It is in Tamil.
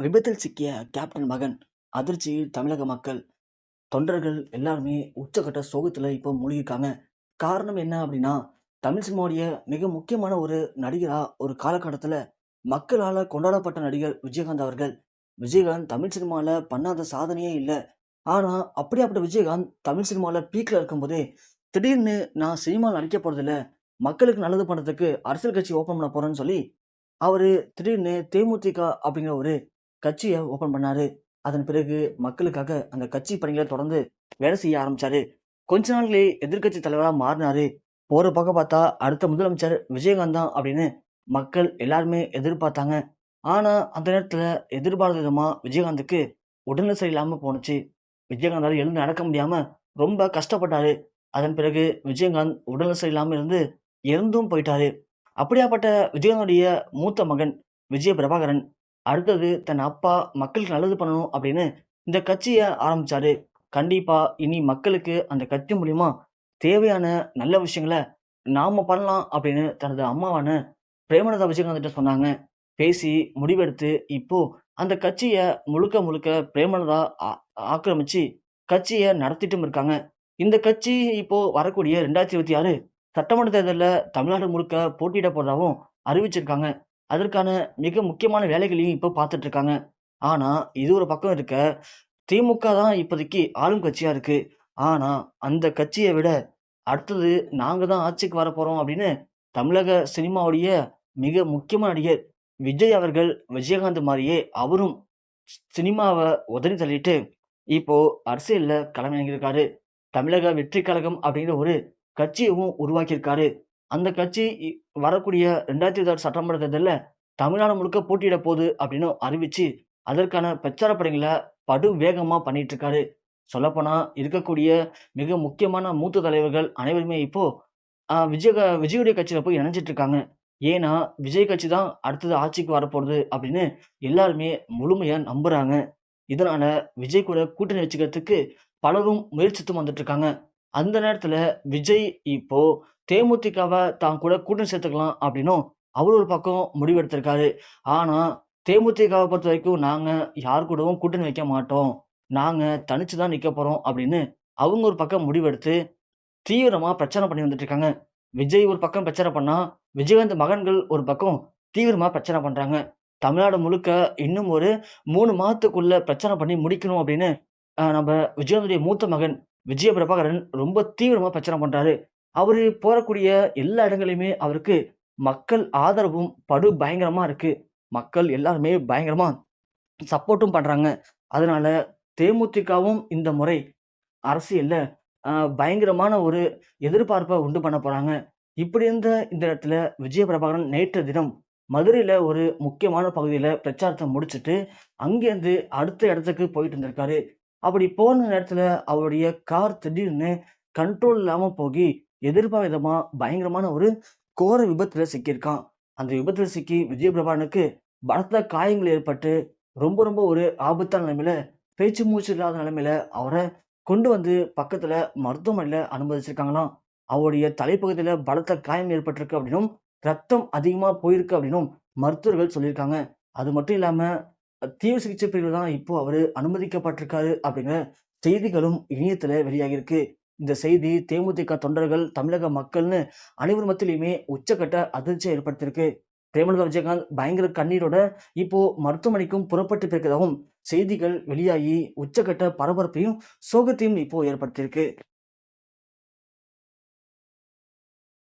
விபத்தில் சிக்கிய கேப்டன் மகன் அதிர்ச்சியில் தமிழக மக்கள் தொண்டர்கள் எல்லாருமே உச்சக்கட்ட சோகத்தில் இப்போ மூழ்கியிருக்காங்க. காரணம் என்ன அப்படின்னா தமிழ் சினிமாவுடைய மிக முக்கியமான ஒரு நடிகராக ஒரு காலகட்டத்தில் மக்களால் கொண்டாடப்பட்ட நடிகர் விஜயகாந்த் அவர்கள். விஜயகாந்த் தமிழ் சினிமாவில் பண்ணாத சாதனையே இல்லை. ஆனால் அப்படியாப்பட்ட விஜயகாந்த் தமிழ் சினிமாவில் பீக்கில் இருக்கும்போதே திடீர்னு நான் சினிமாவில் நடிக்க போகிறதில்ல மக்களுக்கு நல்லது பண்ணுறதுக்கு அரசியல் கட்சி ஓப்பன் பண்ண போகிறேன்னு சொல்லி அவர் திடீர்னு தேமுதிக அப்படிங்கிற ஒரு கட்சியை ஓப்பன் பண்ணாரு. அதன் பிறகு மக்களுக்காக அந்த கட்சி பணிகளை தொடர்ந்து வேலை செய்ய ஆரம்பிச்சாரு. கொஞ்ச நாள்லயே எதிர்க்கட்சி தலைவராக மாறினாரு. போற பக்கம் பார்த்தா அடுத்த முதலமைச்சர் விஜயகாந்த் தான் அப்படின்னு மக்கள் எல்லாருமே எதிர்பார்த்தாங்க. ஆனா அந்த நேரத்துல எதிர்பார்த்த விதமா விஜயகாந்துக்கு உடல்நிலை சரியில்லாம போணுச்சு. விஜயகாந்தால் எழுந்து நடக்க முடியாம ரொம்ப கஷ்டப்பட்டாரு. அதன் பிறகு விஜயகாந்த் உடல்நிலை சரியில்லாம இருந்து இறந்தும் போயிட்டாரு. அப்படியாப்பட்ட விஜயகாந்தோடைய மூத்த மகன் விஜய பிரபாகரன் அடுத்தது தன் அப்பா மக்களுக்கு நல்லது பண்ணணும் அப்படின்னு இந்த கட்சியை ஆரம்பிச்சாரு. கண்டிப்பாக இனி மக்களுக்கு அந்த கட்சி மூலிமா தேவையான நல்ல விஷயங்களை நாம் பண்ணலாம் அப்படின்னு தனது அம்மாவான பிரேமலதா விஜயகாந்த் சொன்னாங்க. பேசி முடிவெடுத்து இப்போது அந்த கட்சியை முழுக்க முழுக்க பிரேமலதா ஆ- ஆக்கிரமிச்சு கட்சியை நடத்திட்டும் இருக்காங்க. இந்த கட்சி இப்போது வரக்கூடிய ரெண்டாயிரத்தி இருபத்தி ஆறு சட்டமன்ற தேர்தலில் தமிழ்நாடு முழுக்க போட்டியிட போகிறதாகவும் அறிவிச்சிருக்காங்க. அதற்கான மிக முக்கியமான வேலைகளையும் இப்போ பார்த்துட்ருக்காங்க. ஆனால் இது ஒரு பக்கம் இருக்க திமுக தான் இப்போதைக்கு ஆளும் கட்சியாக இருக்குது ஆனால் அந்த கட்சியை விட அடுத்தது நாங்கள் தான் ஆட்சிக்கு வர போகிறோம் அப்படின்னு தமிழக சினிமாவுடைய மிக முக்கியமான நடிகர் விஜய் அவர்கள் விஜயகாந்த் மாதிரியே அவரும் சினிமாவை உதறி தள்ளிட்டு இப்போ அரசியலில் களமிறங்கியிருக்காரு. தமிழக வெற்றி கழகம் அப்படிங்கிற ஒரு கட்சியவும் உருவாக்கியிருக்காரு. அந்த கட்சி இ- வரக்கூடிய ரெண்டாயிரத்தி இருபது சட்டமன்ற தேர்தலில் தமிழ்நாடு முழுக்க போட்டியிட போகுது அப்படின்னு அறிவிச்சு அதற்கான பிரச்சார பணிகளை படு வேகமாக பண்ணிட்டு இருக்காரு சொல்லப்போனால் இருக்கக்கூடிய மிக முக்கியமான மூத்த தலைவர்கள் அனைவருமே இப்போ விஜய விஜயுடைய கட்சியில் போய் இணைஞ்சிட்டு இருக்காங்க ஏன்னா விஜய் கட்சி தான் அடுத்தது ஆட்சிக்கு வரப்போகுது அப்படின்னு எல்லாருமே முழுமையாக நம்புகிறாங்க இதனால விஜய் கூட கூட்டணி வச்சுக்கிறதுக்கு பலரும் முயற்சித்தும் வந்துட்டு இருக்காங்க அந்த நேரத்தில் விஜய் இப்போ தேமுதிகவை தான் கூட கூட்டணி சேர்த்துக்கலாம் அப்படின்னும் அவர் ஒரு பக்கம் முடிவெடுத்திருக்காரு ஆனால் தேமுதிகவை பொறுத்த வரைக்கும் நாங்கள் யார் கூடவும் கூட்டணி வைக்க மாட்டோம். நாங்கள் தனிச்சு தான் நிற்க போகிறோம் அப்படின்னு அவங்க ஒரு பக்கம் முடிவெடுத்து தீவிரமாக பிரச்சாரம் பண்ணி வந்துட்டு இருக்காங்க. விஜய் ஒரு பக்கம் பிரச்சாரம் பண்ணால் விஜயகாந்த் மகன்கள் ஒரு பக்கம் தீவிரமாக பிரச்சாரம் பண்ணுறாங்க தமிழ்நாடு முழுக்க இன்னும் ஒரு மூணு மாதத்துக்குள்ள பிரச்சாரம் பண்ணி முடிக்கணும் அப்படின்னு நம்ம விஜயகாந்துடைய மூத்த மகன் விஜய பிரபாகரன் ரொம்ப தீவிரமாக பிரச்சாரம் பண்ணுறாரு அவர் போகக்கூடிய எல்லா இடங்களையுமே அவருக்கு மக்கள் ஆதரவும் படு பயங்கரமாக இருக்குது மக்கள் எல்லாருமே பயங்கரமாக சப்போர்ட்டும் பண்ணுறாங்க அதனால தேமுதிகவும் இந்த முறை அரசியலில் பயங்கரமான ஒரு எதிர்பார்ப்பை உண்டு பண்ண போகிறாங்க இப்படி இருந்த இந்த இடத்துல விஜய பிரபாகரன் நேற்று தினம் மதுரையில் ஒரு முக்கியமான பகுதியில் பிரச்சாரத்தை முடிச்சுட்டு அங்கேருந்து அடுத்த இடத்துக்கு போயிட்டு இருந்திருக்காரு. அப்படி போன நேரத்தில் அவருடைய கார் திடீர்னு கண்ட்ரோல் இல்லாமல் போகி எதிர்பார்விதமாக பயங்கரமான ஒரு கோர விபத்துல சிக்கியிருக்கான். அந்த விபத்துல சிக்கி விஜயபிரபானுக்கு பலத்த காயங்கள் ஏற்பட்டு ரொம்ப ரொம்ப ஒரு ஆபத்தான நிலைமையில பேச்சு மூச்சு இல்லாத நிலைமையில அவரை கொண்டு வந்து பக்கத்துல மருத்துவமனையில அனுமதிச்சிருக்காங்களாம். அவருடைய தலைப்பகுதியில பலத்த காயம் ஏற்பட்டிருக்கு அப்படின்னும் ரத்தம் அதிகமா போயிருக்கு அப்படின்னும் மருத்துவர்கள் சொல்லியிருக்காங்க. அது மட்டும் இல்லாம தீவிர சிகிச்சை பிரிவில் தான் இப்போ அவரு அனுமதிக்கப்பட்டிருக்காரு அப்படிங்கிற செய்திகளும் இணையத்துல வெளியாகியிருக்கு. இந்த செய்தி தேமுதிக தொண்டர்கள் தமிழக மக்கள்னு அனைவர் மத்தியிலுமே உச்சக்கட்ட அதிர்ச்சியை ஏற்படுத்தியிருக்கு. பிரேமலதா விஜயகாந்த் பயங்கர கண்ணீரோட இப்போ மருத்துவமனைக்கும் புறப்பட்டு இருக்கிறதாகவும் செய்திகள் வெளியாகி உச்சக்கட்ட பரபரப்பையும் சோகத்தையும் இப்போ ஏற்படுத்தியிருக்கு.